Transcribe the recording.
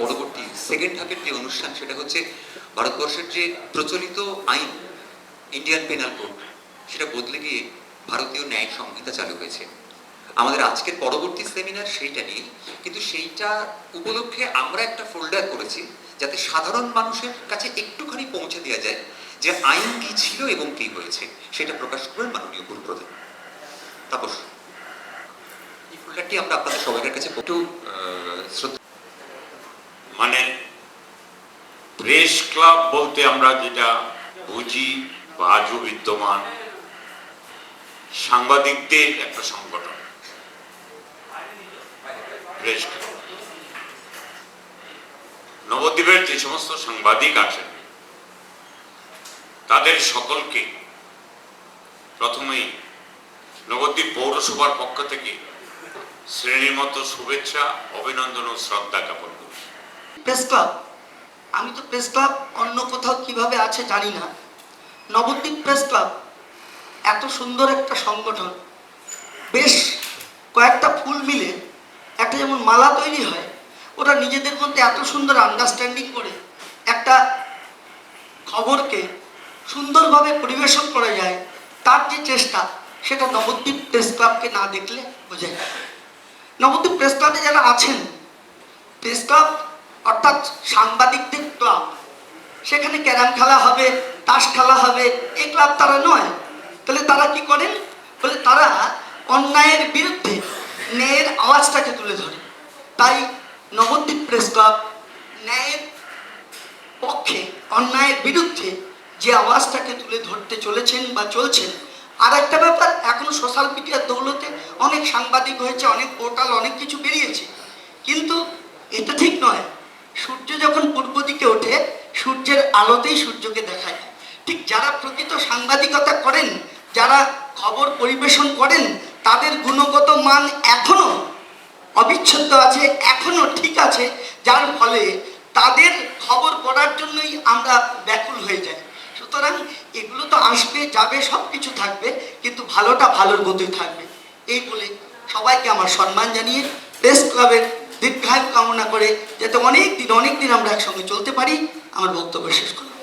পরবর্তী সেকেন্ড হাফের যে অনুষ্ঠান, সেটা হচ্ছে ভারতবর্ষের যে প্রচলিত আইন ইন্ডিয়ান পেনাল কোড সেটা বদলে গিয়ে ভারতীয় ন্যায় সংহিতা চালু হয়েছে। আমাদের আজকের পরবর্তী সেমিনার সেইটা নিয়ে, কিন্তু সেইটা উপলক্ষে আমরা একটা ফোল্ডার করেছি, যাতে সাধারণ মানুষের কাছে একটুখানি পৌঁছে দেওয়া যায় যে আইন কি ছিল এবং কি হয়েছে, সেটা প্রকাশ করেন মাননীয় গুরুপ্রধান তাপস, এই ফোল্ডারটি আমরা আপনাদের সবাইয়ের কাছে একটু শ্রদ্ধা মানে প্রেস ক্লাব বলতে আমরা যেটা বুঝি বা আজও বিদ্যমান, সাংবাদিকদের একটা সংগঠন। প্রেস ক্লাব নবদ্বীপের যে সমস্ত সাংবাদিক আছেন, তাদের সকলকে প্রথমেই নবদ্বীপ পৌরসভার পক্ষ থেকে শ্রেণির মতো শুভেচ্ছা, অভিনন্দন ও শ্রদ্ধা জ্ঞাপন করি প্রেস ক্লাব? আমি তো প্রেস ক্লাব অন্য কোথাও কীভাবে আছে জানি না। নবদ্বীপ প্রেস ক্লাব, এত সুন্দর একটা সংগঠন। বেশ কয়েকটা ফুল মিলে একটা যেমন মালা তৈরি হয় ওরা নিজেদের মধ্যে এত সুন্দর আন্ডারস্ট্যান্ডিং করে একটা খবরকে সুন্দরভাবে পরিবেশন করা যায়, তার যে চেষ্টা, সেটা নবদ্বীপ প্রেস ক্লাবকে না দেখলে বোঝা যায়। নবদ্বীপ প্রেস ক্লাবে যারা আছেন, প্রেস ক্লাব অর্থাৎ সাংবাদিকদের ক্লাব। সেখানে ক্যারাম খেলা হবে, তাস খেলা হবে, এই ক্লাব তারা নয়। তাহলে তারা কি করেন? বলে তারা অন্যায়ের বিরুদ্ধে ন্যায়ের আওয়াজটাকে তুলে ধরে। তাই নবদ্বীপ প্রেস ক্লাব ন্যায়ের পক্ষে, অন্যায়ের বিরুদ্ধে যে আওয়াজটাকে তুলে ধরতে চলেছেন বা চলছেন আর একটা ব্যাপার, এখন সোশ্যাল মিডিয়ার দৌলতে অনেক সাংবাদিক হয়েছে, অনেক পোর্টাল অনেক কিছু বেরিয়েছে। কিন্তু আলোতেই সূর্যকে দেখা যায় ঠিক যারা প্রকৃত সাংবাদিকতা করেন, যারা খবর পরিবেশন করেন, তাদের গুণগত মান এখনও অবিচ্ছেদ্য আছে, এখনও ঠিক আছে, যার ফলে তাদের খবর পড়ার জন্যই আমরা ব্যাকুল হয়ে যাই। সুতরাং এগুলো তো আসবে, যাবে সব কিছু থাকবে, কিন্তু ভালোটা ভালোর গতি থাকবে। এই বলে সবাইকে আমার সম্মান জানিয়ে প্রেস ক্লাবের দীর্ঘায়ু কামনা করে যাতে অনেক দিন অনেক দিন আমরা একসঙ্গে চলতে পারি। আমার বক্তব্য শেষ করলাম।